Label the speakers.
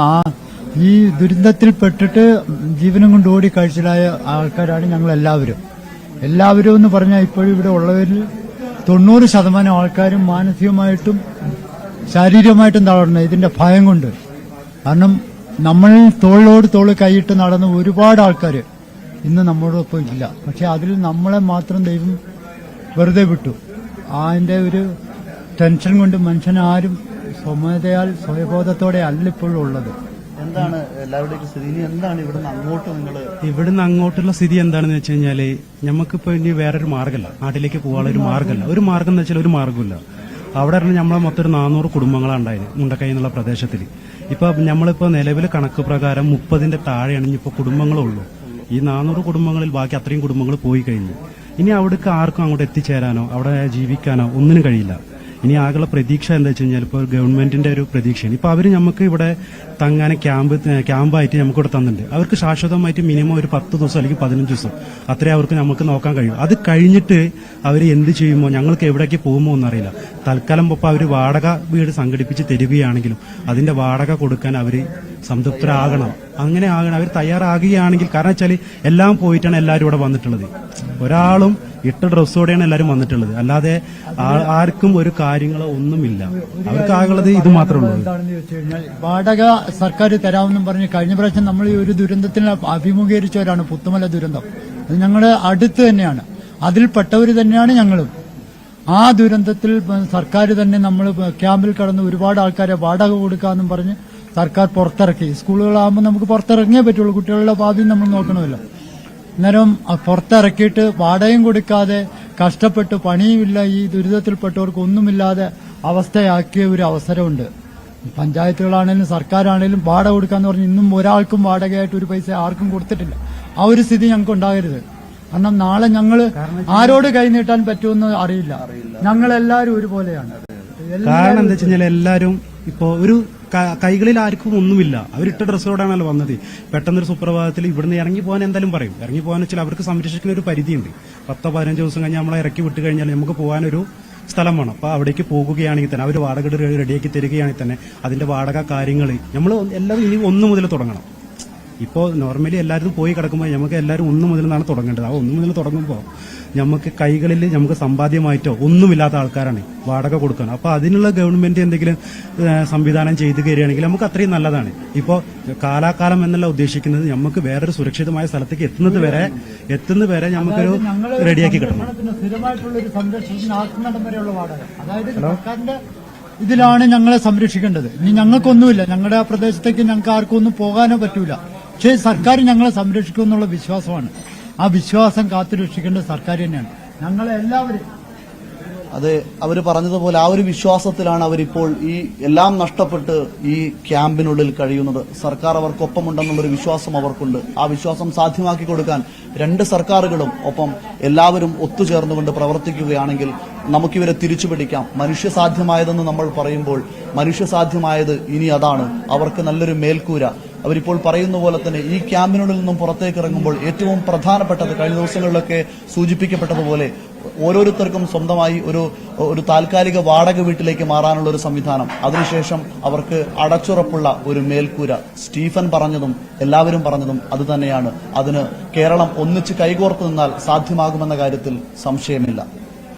Speaker 1: ആ ഈ ദുരന്തത്തിൽപ്പെട്ടിട്ട് ജീവനം കൊണ്ട് ഓടി കഴിച്ചിലായ ആൾക്കാരാണ് ഞങ്ങൾ എല്ലാവരും എല്ലാവരും എന്ന് പറഞ്ഞാൽ ഇപ്പോഴും ഇവിടെ ഉള്ളവരിൽ തൊണ്ണൂറ് ശതമാനം ആൾക്കാരും മാനസികമായിട്ടും ശാരീരികമായിട്ടും തളർന്നു ഇതിന്റെ ഭയം കൊണ്ട്. കാരണം നമ്മൾ തോളിലോട് തോൾ കൈയിട്ട് നടന്ന ഒരുപാട് ആൾക്കാർ ഇന്ന് നമ്മളോടൊപ്പം ഇല്ല. പക്ഷെ അതിൽ നമ്മളെ മാത്രം ദൈവം വെറുതെ വിട്ടു. അതിന്റെ ഒരു ടെൻഷൻ കൊണ്ട് മനുഷ്യനാരും സ്വമതയാൽ സ്വയബോധത്തോടെ അല്ല ഇപ്പോഴും ഉള്ളത്.
Speaker 2: എന്താണ് എല്ലാവരുടെയും സ്ഥിതി? ഇനി എന്താണ് ഇവിടുന്ന് അങ്ങോട്ട് നിങ്ങൾ
Speaker 3: ഇവിടുന്ന് അങ്ങോട്ടുള്ള സ്ഥിതി എന്താണെന്ന് വെച്ച് കഴിഞ്ഞാൽ നമുക്കിപ്പോ ഇനി വേറൊരു മാർഗമല്ല നാട്ടിലേക്ക് പോകാനുള്ള ഒരു മാർഗമല്ല ഒരു മാർഗം എന്ന് വെച്ചാൽ ഒരു മാർഗമില്ല അവിടെ പറഞ്ഞാൽ നമ്മളെ മൊത്തം ഒരു നാനൂറ് കുടുംബങ്ങളാണ് ഉണ്ടായത് മുണ്ടക്കൈ എന്നുള്ള പ്രദേശത്തിൽ ഇപ്പൊ നമ്മളിപ്പോ നിലവിലെ കണക്ക് പ്രകാരം മുപ്പതിന്റെ താഴെയാണ് ഇനിയിപ്പോ കുടുംബങ്ങളുള്ളൂ. ഈ നാനൂറ് കുടുംബങ്ങളിൽ ബാക്കി അത്രയും കുടുംബങ്ങൾ പോയി കഴിഞ്ഞു. ഇനി അവിടേക്ക് ആർക്കും അങ്ങോട്ട് എത്തിച്ചേരാനോ അവിടെ ജീവിക്കാനോ ഒന്നിനും കഴിയില്ല. ഇനി ആകെയുള്ള പ്രതീക്ഷ എന്താ വെച്ച് കഴിഞ്ഞാൽ ഇപ്പോൾ ഗവൺമെന്റിന്റെ ഒരു പ്രതീക്ഷയാണ്. ഇപ്പൊ അവർ നമുക്ക് ഇവിടെ തങ്ങാനെ ക്യാമ്പ് ക്യാമ്പായിട്ട് നമുക്ക് ഇവിടെ തന്നിട്ടുണ്ട്. അവർക്ക് ശാശ്വതമായിട്ട് മിനിമം ഒരു പത്ത് ദിവസം അല്ലെങ്കിൽ പതിനഞ്ച് ദിവസം അത്രേ അവർക്ക് നമുക്ക് നോക്കാൻ കഴിയും. അത് കഴിഞ്ഞിട്ട് അവർ എന്ത് ചെയ്യുമോ ഞങ്ങൾക്ക് എവിടേക്ക് പോകുമോ എന്നറിയില്ല. തൽക്കാലം ഇപ്പോൾ അവർ വാടക വീട് സംഘടിപ്പിച്ച് തരികയാണെങ്കിലും അതിന്റെ വാടക കൊടുക്കാൻ അവർ സംതൃപ്തരാകണം. അങ്ങനെ ആകണം. അവർ തയ്യാറാകുകയാണെങ്കിൽ കാരണം വെച്ചാൽ എല്ലാം പോയിട്ടാണ് എല്ലാവരും ഇവിടെ വന്നിട്ടുള്ളത്. ഒരാളും ഇട്ട ഡ്രസ്സോടെയാണ് എല്ലാവരും വന്നിട്ടുള്ളത്. അല്ലാതെ ആർക്കും ഒരു കാര്യങ്ങളോ ഒന്നുമില്ല. അവർക്ക് ആകുള്ളത് ഇത് മാത്രമേ ഉള്ളൂ.
Speaker 1: വാടക സർക്കാർ തരാമെന്നും പറഞ്ഞ് കഴിഞ്ഞ പ്രാവശ്യം നമ്മൾ ഈ ഒരു ദുരന്തത്തിൽ അഭിമുഖീകരിച്ചവരാണ് പുത്തുമല ദുരന്തം. അത് ഞങ്ങളുടെ അടുത്ത് തന്നെയാണ്. അതിൽപ്പെട്ടവർ തന്നെയാണ് ഞങ്ങളും. ആ ദുരന്തത്തിൽ സർക്കാർ തന്നെ നമ്മൾ ക്യാമ്പിൽ കടന്ന് ഒരുപാട് ആൾക്കാരെ വാടക കൊടുക്കാമെന്നും പറഞ്ഞ് സർക്കാർ പുറത്തിറക്കി. സ്കൂളുകളാകുമ്പോൾ നമുക്ക് പുറത്തിറങ്ങിയേ പറ്റുള്ളൂ. കുട്ടികളുടെ ഭാവി നമ്മൾ നോക്കണമല്ലോ. അന്നേരം പുറത്തിറക്കിയിട്ട് വാടകയും കൊടുക്കാതെ കഷ്ടപ്പെട്ട് പണിയുമില്ല ഈ ദുരിതത്തിൽപ്പെട്ടവർക്ക് ഒന്നുമില്ലാതെ അവസ്ഥയാക്കിയ ഒരു അവസരമുണ്ട്. പഞ്ചായത്തുകളാണേലും സർക്കാരാണേലും വാടക കൊടുക്കാന്ന് പറഞ്ഞ് ഇന്നും ഒരാൾക്കും വാടകയായിട്ട് ഒരു പൈസ ആർക്കും കൊടുത്തിട്ടില്ല. ആ ഒരു സ്ഥിതി ഞങ്ങൾക്ക് ഉണ്ടാകരുത്. കാരണം നാളെ ഞങ്ങൾ ആരോട് കൈനീട്ടാൻ പറ്റുമെന്ന് അറിയില്ല. ഞങ്ങൾ എല്ലാവരും ഒരുപോലെയാണ്.
Speaker 3: കാരണം എന്താ വെച്ച് കഴിഞ്ഞാൽ എല്ലാവരും ഇപ്പോ ഒരു കൈകളിൽ ആർക്കും ഒന്നുമില്ല. അവരിട്ട ഡ്രസ്സോടാണല്ലോ വന്നത്. പെട്ടെന്നൊരു സുപ്രഭാതത്തിൽ ഇവിടുന്ന് ഇറങ്ങി പോകാൻ എന്തായാലും പറയും. ഇറങ്ങി പോകാൻ വെച്ചാൽ അവർക്ക് സംരക്ഷിക്കുന്ന ഒരു പരിധിയുണ്ട്. പത്തോ പതിനഞ്ച് ദിവസം കഴിഞ്ഞ് നമ്മളെ ഇറക്കി വിട്ട് കഴിഞ്ഞാൽ നമുക്ക് പോകാനൊരു സ്ഥലം വേണം. അപ്പൊ അവിടേക്ക് പോകുകയാണെങ്കിൽ തന്നെ അവർ വാടക റെഡിയാക്കി തരികയാണെങ്കിൽ തന്നെ അതിന്റെ വാടക കാര്യങ്ങൾ നമ്മൾ എല്ലാവരും ഇനി ഒന്നു മുതൽ തുടങ്ങണം. ഇപ്പോൾ നോർമലി എല്ലാവരും പോയി കിടക്കുമ്പോൾ നമുക്ക് എല്ലാവരും ഒന്ന് മുതൽ നിന്നാണ് തുടങ്ങേണ്ടത്. ആ ഒന്ന് മുതൽ തുടങ്ങുമ്പോൾ നമുക്ക് കൈകളിൽ നമുക്ക് സമ്പാദ്യമായിട്ടോ ഒന്നുമില്ലാത്ത ആൾക്കാരാണ് വാടക കൊടുക്കാൻ. അപ്പോൾ അതിനുള്ള ഗവൺമെന്റ് എന്തെങ്കിലും സംവിധാനം ചെയ്തു കയറുകയാണെങ്കിൽ നമുക്ക് അത്രയും നല്ലതാണ്. ഇപ്പോൾ കാലാകാലം എന്നല്ല ഉദ്ദേശിക്കുന്നത് നമുക്ക് വേറൊരു സുരക്ഷിതമായ സ്ഥലത്തേക്ക് എത്തുന്നത് വരെ എത്തുന്നത് വരെ നമുക്കൊരു റെഡിയാക്കി കിട്ടണം.
Speaker 1: ഇതിലാണ് ഞങ്ങളെ സംരക്ഷിക്കേണ്ടത്. ഇനി ഞങ്ങൾക്കൊന്നുമില്ല. ഞങ്ങളുടെ ആ പ്രദേശത്തേക്ക് ഞങ്ങൾക്ക് ആർക്കും ഒന്നും പോകാനോ പറ്റൂല. പക്ഷേ സർക്കാർ ഞങ്ങളെ സംരക്ഷിക്കും എന്നുള്ള വിശ്വാസമാണ്. ആ വിശ്വാസം കാത്തു രക്ഷിക്കേണ്ടത് സർക്കാർ തന്നെയാണ്. ഞങ്ങളെ എല്ലാവരും
Speaker 2: അത് അവർ പറഞ്ഞതുപോലെ ആ ഒരു വിശ്വാസത്തിലാണ് അവരിപ്പോൾ ഈ എല്ലാം നഷ്ടപ്പെട്ട് ഈ ക്യാമ്പിനുള്ളിൽ കഴിയുന്നത്. സർക്കാർ അവർക്കൊപ്പമുണ്ടെന്നുള്ളൊരു വിശ്വാസം അവർക്കുണ്ട്. ആ വിശ്വാസം സാധ്യമാക്കി കൊടുക്കാൻ രണ്ട് സർക്കാരുകളും ഒപ്പം എല്ലാവരും ഒത്തുചേർന്നുകൊണ്ട് പ്രവർത്തിക്കുകയാണെങ്കിൽ നമുക്കിവരെ തിരിച്ചു പിടിക്കാം. മനുഷ്യസാധ്യമായതെന്ന് നമ്മൾ പറയുമ്പോൾ മനുഷ്യസാധ്യമായത് ഇനി അതാണ്. അവർക്ക് നല്ലൊരു മേൽക്കൂര. അവരിപ്പോൾ പറയുന്ന പോലെ തന്നെ ഈ ക്യാമ്പിനുള്ളിൽ നിന്നും പുറത്തേക്ക് ഇറങ്ങുമ്പോൾ ഏറ്റവും പ്രധാനപ്പെട്ടത് കഴിഞ്ഞ ദിവസങ്ങളിലൊക്കെ സൂചിപ്പിക്കപ്പെട്ടതുപോലെ ഓരോരുത്തർക്കും സ്വന്തമായി ഒരു ഒരു താൽക്കാലിക വാടക വീട്ടിലേക്ക് മാറാനുള്ള ഒരു സംവിധാനം. അതിനുശേഷം അവർക്ക് അടച്ചുറപ്പുള്ള ഒരു മേൽക്കൂര. സ്റ്റീഫൻ പറഞ്ഞതും എല്ലാവരും പറഞ്ഞതും അത് തന്നെയാണ്. അതിന് കേരളം ഒന്നിച്ച് കൈകോർത്ത് നിന്നാൽ സാധ്യമാകുമെന്ന കാര്യത്തിൽ സംശയമില്ല.